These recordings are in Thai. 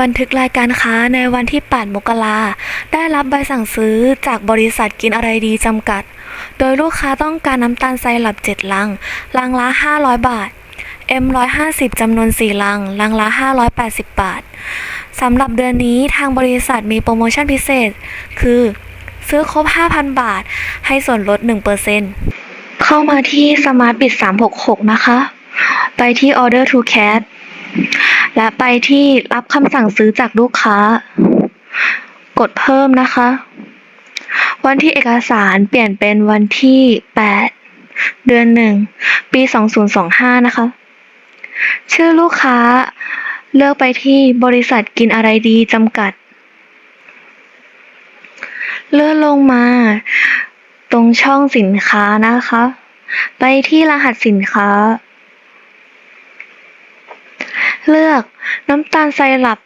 บันทึกรายการค้าในวันที่ 8 มกราได้รับใบสั่งซื้อจากบริษัทกินอะไรดีจำกัด โดยลูกค้าต้องการน้ำตาลไซรัป7ลัง ลังละ 500 บาท M150 จำนวน 4 ลัง ลังละ 580 บาท สำหรับเดือนนี้ทางบริษัทมีโปรโมชั่นพิเศษ คือ ซื้อครบ 5,000 บาท ให้ส่วนลด 1%เข้ามาที่ Smart Bit 366 นะคะ ไปที่ Order to Cash และไปที่รับคำสั่งซื้อจากลูกค้า กดเพิ่มนะคะ วันที่เอกสารเปลี่ยนเป็นวันที่ 8 เดือน 1 ปี 2025 นะคะ ชื่อลูกค้าเลือกไปที่บริษัทกินอะไรดีจำกัด เลื่อนลงมา ตรงช่องสินค้านะคะ ไปที่รหัสสินค้า เลือกน้ำตาลไซรัป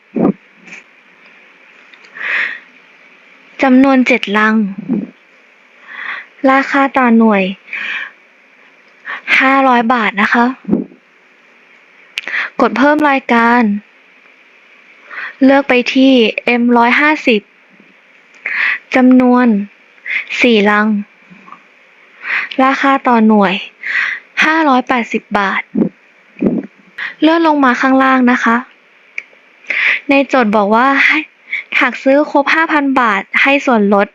จำนวนเจ็ดลัง ราคาต่อหน่วยห้าร้อยบาทนะคะ กดเพิ่มรายการ เลือกไปที่ M ร้อยห้าสิบจำนวนสี่ลัง ราคาต่อหน่วยห้าร้อยแปดสิบบาท เลื่อนลงมาข้างล่างนะคะ ในโจทย์บอกว่าให้หากซื้อครบ 5,000 บาทให้ส่วนลด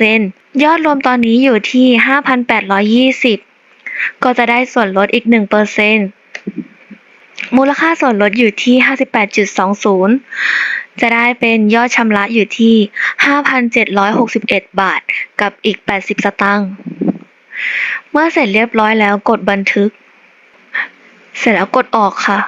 1%ยอดรวมตอนนี้อยู่ที่ 5,820 ก็จะได้ส่วนลดอีก 1%มูลค่าส่วนลดอยู่ที่ 58.20 จะได้เป็นยอดชำระอยู่ที่ 5,761 บาท กับอีก 80 สตางค์ เมื่อเสร็จเรียบร้อยแล้วกดบันทึก เสร็จแล้วกดออกค่ะ